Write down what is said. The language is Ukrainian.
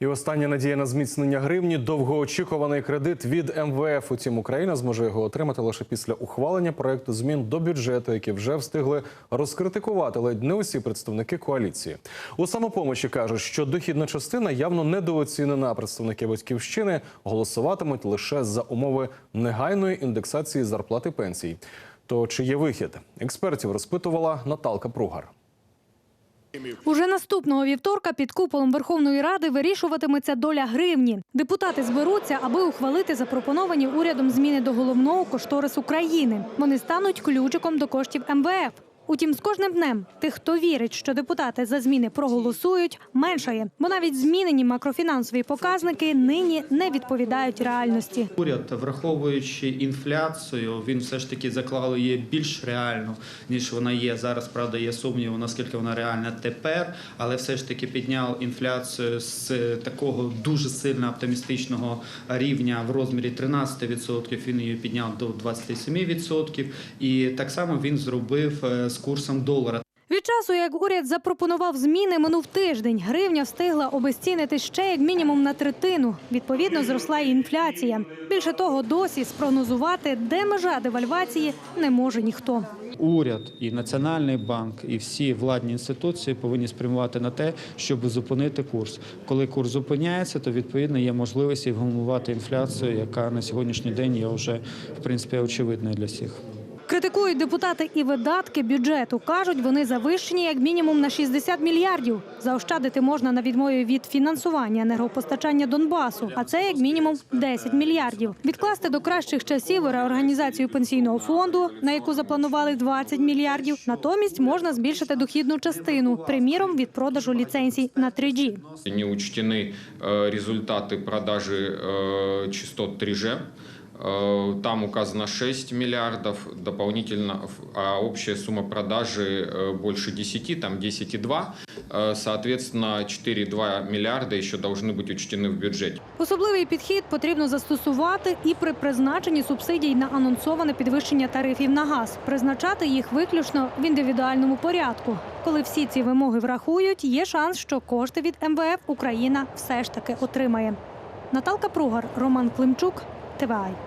І остання надія на зміцнення гривні довгоочікуваний кредит від МВФ. Утім, Україна зможе його отримати лише після ухвалення проекту змін до бюджету, які вже встигли розкритикувати ледь не усі представники коаліції. У самопомочі кажуть, що дохідна частина явно недооцінена. Представники батьківщини голосуватимуть лише за умови негайної індексації зарплати пенсій. То чи є вихід? Експертів розпитувала Наталка Пругар. Уже наступного вівторка під куполом Верховної Ради вирішуватиметься доля гривні. Депутати зберуться, аби ухвалити запропоновані урядом зміни до головного кошторису країни. Вони стануть ключиком до коштів МВФ. Утім, з кожним днем тих, хто вірить, що депутати за зміни проголосують, меншає, бо навіть змінені макрофінансові показники нині не відповідають реальності. Уряд, враховуючи інфляцію, він все ж таки заклав її більш реально, ніж вона є зараз. Правда, є сумніву, наскільки вона реальна тепер, але все ж таки підняв інфляцію з такого дуже сильно оптимістичного рівня в розмірі 13%, Він її підняв до 27%. І так само він зробив е, з курсом долара. Від часу, як уряд запропонував зміни, минув тиждень. Гривня встигла обезцінити ще як мінімум на третину. Відповідно, зросла і інфляція. Більше того, досі спрогнозувати, де межа девальвації, не може ніхто. Уряд і Національний банк, і всі владні інституції повинні спрямувати на те, щоб зупинити курс. Коли курс зупиняється, то відповідно є можливість і вгамувати інфляцію, яка на сьогоднішній день є вже в принципі очевидною для всіх. Критикують депутати і видатки бюджету. Кажуть, вони завищені як мінімум на 60 мільярдів. Заощадити можна на відмові від фінансування енергопостачання Донбасу, а це як мінімум 10 мільярдів. Відкласти до кращих часів реорганізацію пенсійного фонду, на яку запланували 20 мільярдів. Натомість можна збільшити дохідну частину, приміром від продажу ліцензій на 3G. Не учтены э, результаты продажи э, частот 3G. Э, Там указано 6 миллиардов дополнительно, а общая сумма продажи э, больше 10, там 10,2. Э, Соответственно, 4,2 миллиарда еще должны быть учтены в бюджете. Особливий підхід потрібно застосувати і при призначенні субсидій на анонсоване підвищення тарифів на газ. Призначати їх виключно в індивідуальному порядку. Коли всі ці вимоги врахують, є шанс, що кошти від МВФ Україна все ж таки отримає. Наталка Пругар, Роман Климчук, Goodbye